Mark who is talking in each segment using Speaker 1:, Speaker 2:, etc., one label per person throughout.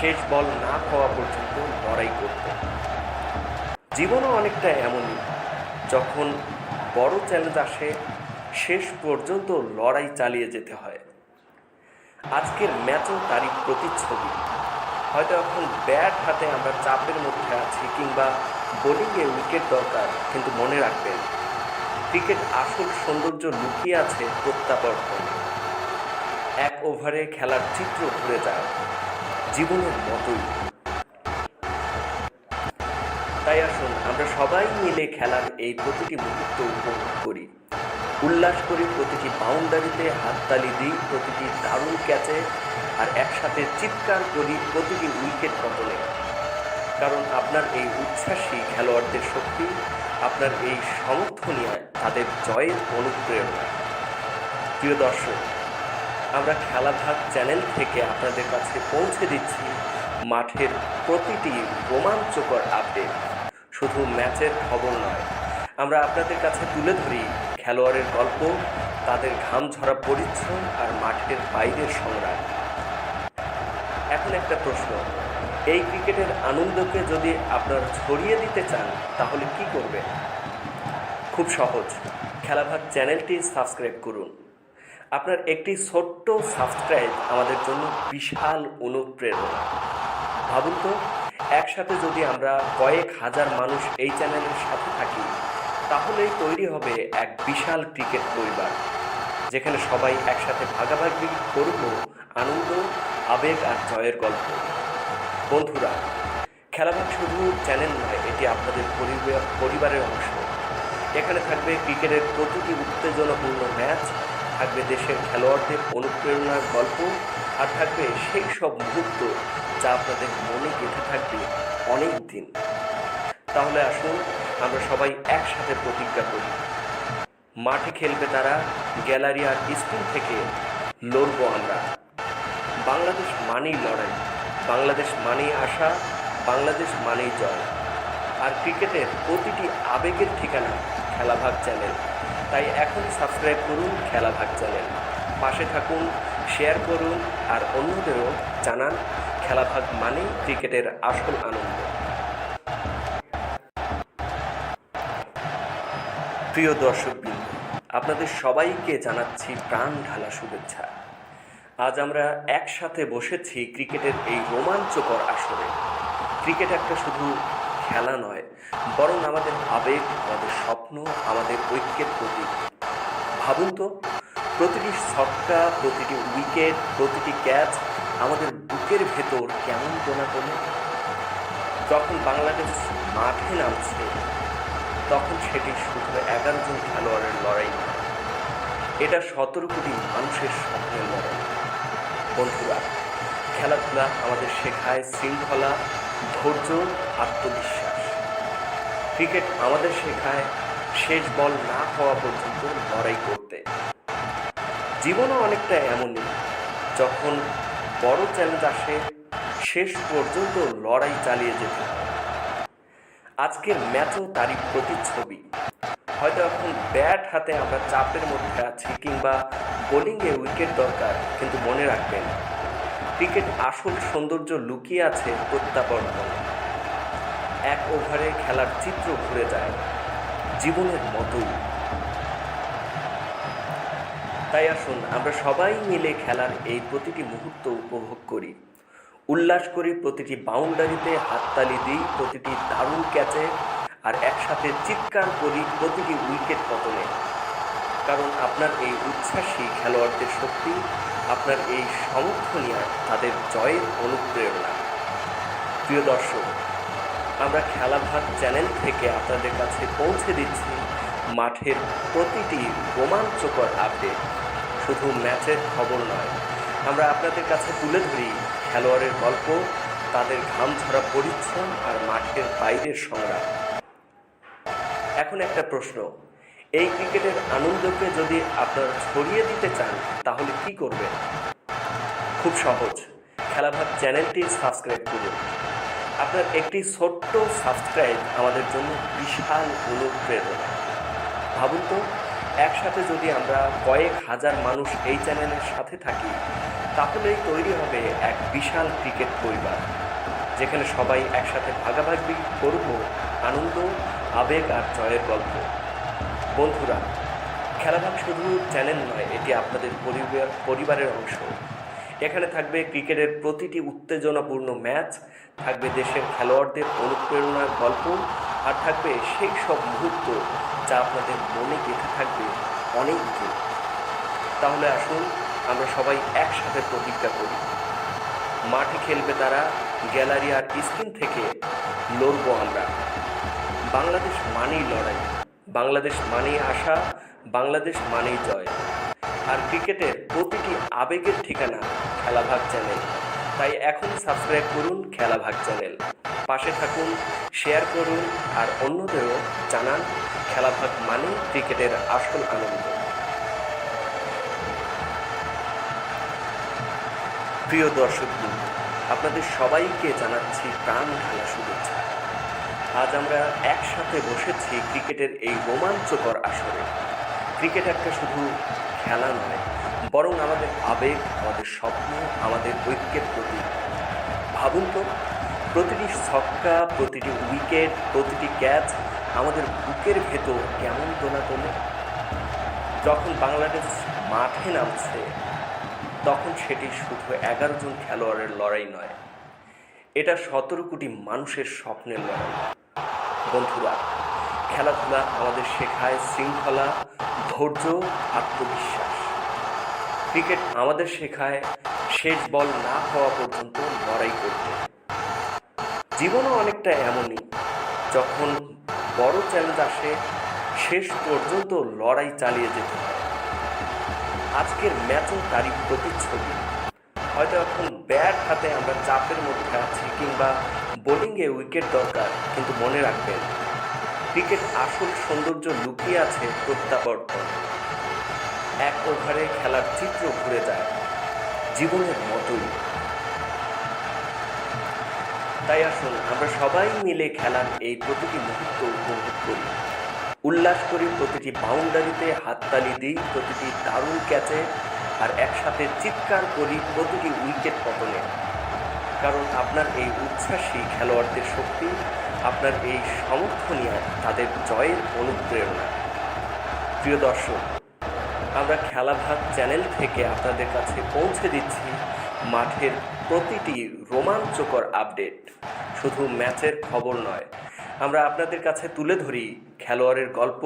Speaker 1: শেষ বল না পাওয়া পর্যন্ত লড়াই করতে। জীবনও অনেকটা এমনই। যখন বড় চ্যালেঞ্জ আসে, শেষ পর্যন্ত লড়াই চালিয়ে যেতে হয়। আজকের ম্যাচও তারই প্রতিচ্ছবি। হয়তো এখন ব্যাট হাতে আমরা চাপের মধ্যে আছি কিংবা বোলিংয়ে উইকেট দরকার, কিন্তু মনে রাখবেন, ক্রিকেট আসল সৌন্দর্য লুকিয়ে আছে প্রত্যাবর্তনে। এক ওভারে খেলার চিত্র ঘুরে যায় জীবনের মতোই। তাই আসুন, আমরা সবাই মিলে খেলার এই প্রতিটি মুহূর্ত উপভোগ করি। উল্লাস করি প্রতিটি বাউন্ডারিতে, হাততালি দিই প্রতিটি দারুণ ক্যাচে আর একসাথে চিৎকার করি প্রতিটি উইকেট পতনে। কারণ আপনার এই উচ্ছ্বাসী খেলোয়াড়দের শক্তি, আপনার এই সমর্থনীয় তাদের জয়ের অনুপ্রেরণা। প্রিয় দর্শক আমরা খেলাভাগ চ্যানেল থেকে আপনাদের কাছে পৌঁছে দিচ্ছি মাঠের প্রতিটি রোমাঞ্চকর আপডেট। শুধু ম্যাচের খবর নয়, আমরা আপনাদের কাছে তুলে ধরি খেলোয়াড়ের গল্প, তাদের ঘাম ঝরা পরিশ্রম আর মাঠের বাইরের সংগ্রাম। এখন একটা প্রশ্ন, এই ক্রিকেটের আনন্দকে যদি আপনারা ছড়িয়ে দিতে চান, তাহলে কি করবেন? খুব সহজ খেলাভাগ চ্যানেলটি সাবস্ক্রাইব করুন। আপনার একটি ছোট্ট সাবস্ক্রাইব আমাদের জন্য বিশাল অনুপ্রেরণা। ভাবুন তো, একসাথে যদি আমরা কয়েক হাজার মানুষ এই চ্যানেলের সাথে থাকি, তাহলেই তৈরি হবে এক বিশাল ক্রিকেট পরিবার, যেখানে সবাই একসাথে ভাগাভাগি করব আনন্দ, আবেগ আর জয়ের গল্প। বন্ধুরা খেলাভাগ শুধু চ্যানেল নয়, এটি আপনাদের পরিবার, পরিবারের অংশ। এখানে থাকবে ক্রিকেটের প্রতিটি উত্তেজনাপূর্ণ ম্যাচ থাকবে দেশের খেলোয়াড়দের অনুপ্রেরণার গল্প আর থাকবে সেই সব মুহূর্ত যা আপনাদের মনে গেঁথে থাকবে অনেক দিন তাহলে আসুন, আমরা সবাই একসাথে প্রতিজ্ঞা করি। মাঠে খেলবে তারা গ্যালারি আর স্কুল থেকে লড়বো আমরা। বাংলাদেশ মানেই লড়াই, বাংলাদেশ মানেই আশা, বাংলাদেশ মানেই জয়। আর ক্রিকেটের প্রতিটি আবেগের ঠিকানা খেলাভাগ চ্যানেল। তাই এখন সাবস্ক্রাইব করুন খেলা ভাগ চ্যানেল পাশে থাকুন শেয়ার করুন আর অন্যদেরও জানান খেলাভাগ মানেই ক্রিকেটের আসল আনন্দ। প্রিয় দর্শকবৃন্দ আপনাদের সবাইকে জানাচ্ছি প্রাণ ঢালা শুভেচ্ছা। আজ আমরা একসাথে বসেছি ক্রিকেটের এই রোমাঞ্চকর আসরে। ক্রিকেট একটা শুধু খেলা নয়, বরং আমাদের আবেগ, আমাদের স্বপ্ন, আমাদের ঐক্যের প্রতীক। ভাবুন তো, প্রতিটি ছক্কা, প্রতিটি উইকেট, প্রতিটি ক্যাচ আমাদের বুকের ভেতর কেমন গোনা তোলে যখন বাংলাদেশ মাঠে নামছে, তখন সেটি শুধু এগারো জন খেলোয়াড়ের লড়াই এটা সতেরো কোটি মানুষের স্বপ্নের লড়াই বন্ধুরা খেলাধুলা আমাদের শেখায় শৃঙ্খলা, ধৈর্য, আত্মবিশ্বাস। ক্রিকেট আমাদের শেখায় শেষ বল না হওয়া পর্যন্ত লড়াই করতে। জীবনও অনেকটা এমনই, যখন বড় চ্যালেঞ্জ আসে, শেষ পর্যন্ত লড়াই চালিয়ে যেতে আজকের ম্যাচও তারই প্রতিচ্ছবি। হয়তো এখন ব্যাট হাতে আমরা চাপের মধ্যে আছি কিংবা বোলিংয়ে উইকেট দরকার, কিন্তু মনে রাখবেন ক্রিকেট আসল সৌন্দর্য লুকিয়ে আছে প্রত্যাবর্তনে। এক ওভারে খেলার চিত্র ঘুরে যায় জীবনের মতোই। তাই আসুন, আমরা সবাই মিলে খেলার এই প্রতিটি মুহূর্ত উপভোগ করি। উল্লাস করি প্রতিটি বাউন্ডারিতে, হাততালি দিই প্রতিটি দারুণ ক্যাচে, আর একসাথে চিৎকার করি প্রতিটি উইকেট পতনে। কারণ আপনার এই উচ্ছ্বাসী খেলোয়াড়দের শক্তি, আপনার এই সমর্থনীয় তাদের জয়ের অনুপ্রেরণা। প্রিয় দর্শক, আমরা খেলাভাগ চ্যানেল থেকে আপনাদের কাছে পৌঁছে দিচ্ছি মাঠের প্রতিটি রোমাঞ্চকর আপডেট। শুধু ম্যাচের খবর নয়, আমরা আপনাদের কাছে তুলে ধরি খেলোয়াড়ের গল্প, তাদের ঘাম ঝরা পরিশ্রম আর মাঠের বাইরের সংগ্রাম। এখন একটা প্রশ্ন এই ক্রিকেটের আনন্দকে যদি আপনারা ছড়িয়ে দিতে চান, তাহলে কি করবেন? খুব সহজ। খেলাভাগ চ্যানেলটি সাবস্ক্রাইব করুন। আপনার একটি ছোট্ট সাবস্ক্রাইব আমাদের জন্য বিশাল অনুপ্রেরণা। ভাবুন তো, একসাথে যদি আমরা কয়েক হাজার মানুষ এই চ্যানেলের সাথে থাকি, তাহলেই তৈরি হবে এক বিশাল ক্রিকেট পরিবার। যেখানে সবাই একসাথে ভাগাভাগি করব, আনন্দ, আবেগ আর জয়ের গল্প। বন্ধুরা খেলাভাগ শুধু চ্যানেল নয়, এটি আপনাদের পরিবার, পরিবারের অংশ। এখানে থাকবে ক্রিকেটের প্রতিটি উত্তেজনাপূর্ণ ম্যাচ, থাকবে দেশের খেলোয়াড়দের অনুপ্রেরণার গল্প, আর থাকবে সেই সব মুহূর্ত যা আপনাদের মনে গেঁথে থাকবে অনেক দিন। তাহলে আসুন, আমরা সবাই একসাথে প্রতিজ্ঞা করি। মাঠে খেলবে তারা, গ্যালারি আর স্ক্রিন থেকে লড়বো আমরা। বাংলাদেশ মানেই লড়াই। বাংলাদেশ মানেই আশা, বাংলাদেশ মানেই জয়। আর ক্রিকেটের প্রতিটি আবেগের ঠিকানা খেলাভাগ চ্যানেল। তাই এখন সাবস্ক্রাইব করুন খেলাভাগ চ্যানেল। পাশে থাকুন, শেয়ার করুন, আর অন্যদেরও জানান খেলাভাগ মানে ক্রিকেটের আসল আনন্দ। প্রিয় দর্শক আপনাদের সবাইকে জানাচ্ছি প্রাণ ঢালা শুভেচ্ছা। আজ আমরা একসাথে বসেছি ক্রিকেটের এই রোমাঞ্চকর আসরে। ক্রিকেট একটা শুধু খেলা নয়, বরং আমাদের আবেগ, আমাদের স্বপ্ন, আমাদের ঐক্যের প্রতীক। ভাবুন তো, প্রতিটি ছক্কা, প্রতিটি উইকেট, প্রতিটি ক্যাচ আমাদের বুকের ভেতর কেমন তোলা তোলে? যখন বাংলাদেশ মাঠে নামছে, তখন সেটি শুধু এগারো জন খেলোয়াড়ের লড়াই নয়, এটা সতেরো কোটি মানুষের স্বপ্নের লড়াই। বন্ধুরা, খেলাধুলা আমাদের শেখায় শৃঙ্খলা, ধৈর্য, আত্মবিশ্বাস। ক্রিকেট আমাদের শেখায় শেষ বল না হওয়া পর্যন্ত লড়াই করতে। জীবনও অনেকটা এমনই, যখন বড় চ্যালেঞ্জ আসে, শেষ পর্যন্ত লড়াই চালিয়ে যেতে হয়। আজকের ম্যাচও তারই প্রতিচ্ছবি। হয়তো এখন ব্যাট হাতে আমরা চাপের মধ্যে আছি কিংবা বোলিংয়ে উইকেট দরকার, কিন্তু মনে রাখবেন, ক্রিকেট আসল সৌন্দর্য লুকিয়ে আছে প্রত্যাবর্তন। এক ওভারে খেলার চিত্র ঘুরে যায়, জীবনের মতোই। তাই আসুন, আমরা সবাই মিলে খেলার এই প্রতিটি মুহূর্ত উপভোগ করি। উল্লাস করি প্রতিটি বাউন্ডারিতে, হাততালি দিই প্রতিটি দারুণ ক্যাচে, আর একসাথে চিৎকার করি প্রতিটি উইকেট পতনে। কারণ আপনার এই উচ্ছ্বাসী খেলোয়াড়দের শক্তি, আপনার এই সমর্থনীয় তাদের জয়ের অনুপ্রেরণা। প্রিয় দর্শক, আমরা খেলাভাগ চ্যানেল থেকে আপনাদের কাছে পৌঁছে দিচ্ছি মাঠের প্রতিটি রোমাঞ্চকর আপডেট। শুধু ম্যাচের খবর নয়, আমরা আপনাদের কাছে তুলে ধরি খেলোয়াড়ের গল্প,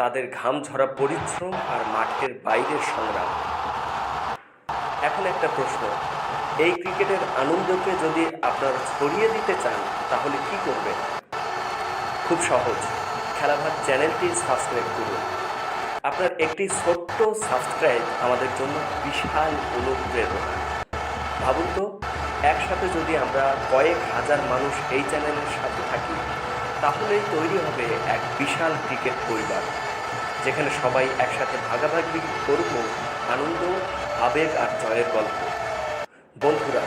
Speaker 1: তাদের ঘাম ঝরা পরিশ্রম আর মাঠের বাইরের সংগ্রাম। এখন একটা প্রশ্ন এই ক্রিকেটের আনন্দকে যদি আপনারা ছড়িয়ে দিতে চান, তাহলে কি করবেন? খুব সহজ। খেলাভাগ চ্যানেলটি সাবস্ক্রাইব করুন। আপনার একটি ছোট্ট সাবস্ক্রাইব আমাদের জন্য বিশাল অনুপ্রেরণা। ভাবুন তো, একসাথে যদি আমরা কয়েক হাজার মানুষ এই চ্যানেলের সাথে থাকি, তাহলেই তৈরি হবে এক বিশাল ক্রিকেট পরিবার, যেখানে সবাই একসাথে ভাগাভাগি করব আনন্দ, আবেগ আর জয়ের গল্প। বন্ধুরা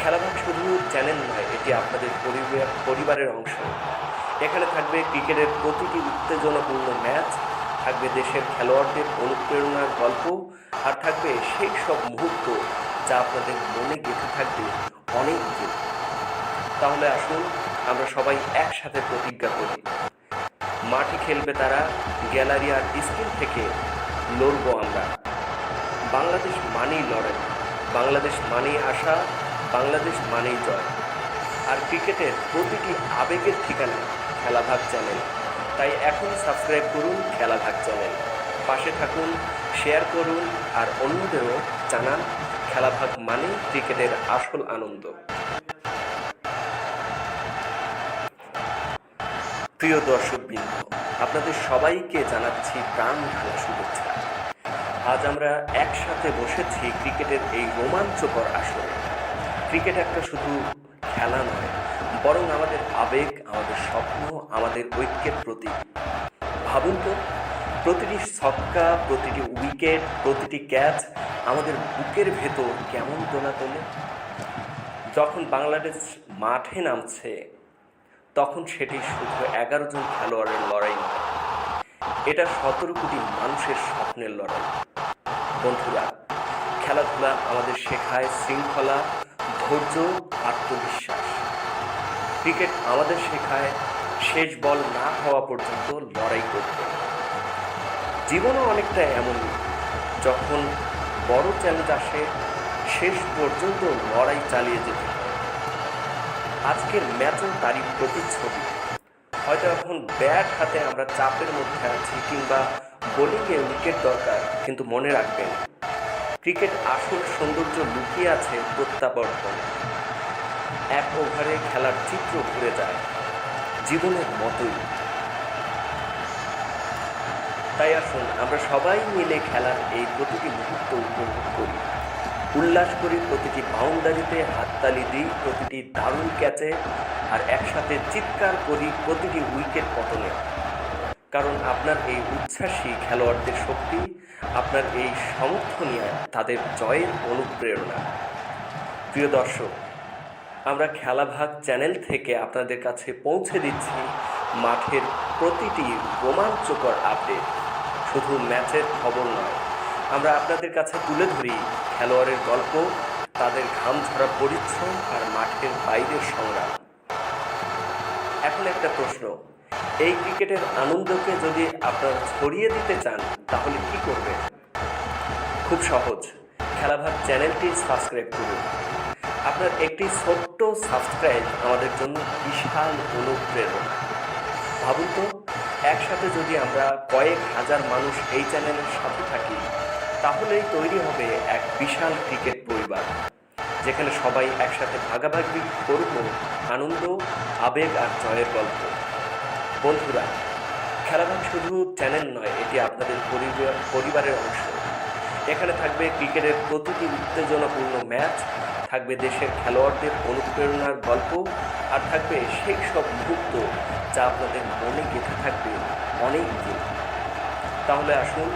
Speaker 1: খেলাভাগ শুধু চ্যানেল নয় এটি আপনাদের পরিবার, পরিবারের অংশ। এখানে থাকবে ক্রিকেটের প্রতিটি উত্তেজনাপূর্ণ ম্যাচ, থাকবে দেশের খেলোয়াড়দের অনুপ্রেরণার গল্প, আর থাকবে সেই সব মুহূর্ত যা আপনাদের মনে গেঁথে থাকবে অনেক দিন। তাহলে আসুন, আমরা সবাই একসাথে প্রতিজ্ঞা করি। মাঠে খেলবে তারা গ্যালারি আর স্ক্রিন থেকে লড়বো আমরা। বাংলাদেশ মানেই লড়াই। বাংলাদেশ মানেই আশা, বাংলাদেশ মানেই জয়। আর ক্রিকেটের প্রতিটি আবেগের ঠিকানা খেলাভাগ চ্যানেল। তাই এখন সাবস্ক্রাইব করুন খেলাভাগ চ্যানেল। পাশে থাকুন, শেয়ার করুন, আর অন্যদেরও জানান খেলাভাগ মানে ক্রিকেটের আসল আনন্দ। প্রিয় দর্শকবৃন্দ, আপনাদের সবাইকে জানাচ্ছি প্রাণ ঢালা শুভেচ্ছা। আজ আমরা একসাথে বসেছি ক্রিকেটের এই রোমাঞ্চকর আসরে। ক্রিকেট একটা শুধু খেলা নয়, বরং আমাদের আবেগ, আমাদের স্বপ্ন, আমাদের ঐক্যের প্রতীক। ভাবুন তো, প্রতিটি ছক্কা, প্রতিটি উইকেট, প্রতিটি ক্যাচ আমাদের বুকের ভেতর কেমন তোলা তোলে যখন বাংলাদেশ মাঠে নামছে, তখন সেটি শুধু এগারো জন খেলোয়াড়ের লড়াই নয় এটা সতেরো কোটি মানুষের স্বপ্নের লড়াই। বন্ধুরা, খেলাধুলা আমাদের শেখায় শৃঙ্খলা, ধৈর্য, আত্মবিশ্বাস। ক্রিকেট আমাদের শেখায় শেষ বল না হওয়া পর্যন্ত লড়াই করতে। জীবনও অনেকটা এমন। যখন বড় চ্যালেঞ্জ আসে, শেষ পর্যন্ত লড়াই চালিয়ে যেতে আজকের ম্যাচও তারই প্রতিচ্ছবি। হয়তো এখন ব্যাট হাতে আমরা চাপের মধ্যে আছি কিংবা বোলিংয়ে উইকেট দরকার, কিন্তু মনে রাখবেন ক্রিকেট আসল সৌন্দর্য লুকিয়ে আছে প্রত্যাবর্তন। এক ওভারে খেলার চিত্র ঘুরে যায়, জীবনের মতোই। তাই আসুন, আমরা সবাই মিলে খেলার এই প্রতিটি মুহূর্ত উপভোগ করি। উল্লাস করি প্রতিটি বাউন্ডারিতে হাততালি দিই, প্রতিটি দারুণ ক্যাচে আর একসাথে চিৎকার করি প্রতিটি উইকেট পতনে। কারণ আপনার এই উচ্ছ্বাসী খেলোয়াড়দের শক্তি, আপনার এই সমর্থনীয় তাদের জয়ের অনুপ্রেরণা। প্রিয় দর্শক, আমরা খেলাভাগ চ্যানেল থেকে আপনাদের কাছে পৌঁছে দিচ্ছি মাঠের প্রতিটি রোমাঞ্চকর আপডেট। শুধু ম্যাচের খবর নয়, আমরা আপনাদের কাছে তুলে ধরি খেলোয়াড়ের গল্প, তাদের ঘাম ঝরা পরিচ্ছন্ন আর মাঠের বাইরের সংগ্রাম। এখন একটা প্রশ্ন। এই ক্রিকেটের আনন্দকে যদি আপনারা ছড়িয়ে দিতে চান, তাহলে কি করবে খুব সহজ। খেলাভাগ চ্যানেলটি সাবস্ক্রাইব করুন। আপনার একটি ছোট্ট সাবস্ক্রাইব আমাদের জন্য বিশাল অনুপ্রেরণা। ভাবুন তো, একসাথে যদি আমরা কয়েক হাজার মানুষ এই চ্যানেলের সাথে থাকি, তাহলেই তৈরি হবে এক বিশাল ক্রিকেট পরিবার। যেখানে সবাই একসাথে ভাগাভাগি করব, আনন্দ, আবেগ আর জয়ের গল্প। বন্ধুরা খেলাভাগ শুধু চ্যানেল নয়, এটি আপনাদের পরিবার পরিবারের অংশ। এখানে থাকবে ক্রিকেটের প্রতিটি উত্তেজনাপূর্ণ ম্যাচ, থাকবে দেশের খেলোয়াড়দের অনুপ্রেরণার গল্প, আর থাকবে সেই সব মুহূর্ত যা আপনাদের মনে গেঁথে থাকবে অনেক দিন। তাহলে আসুন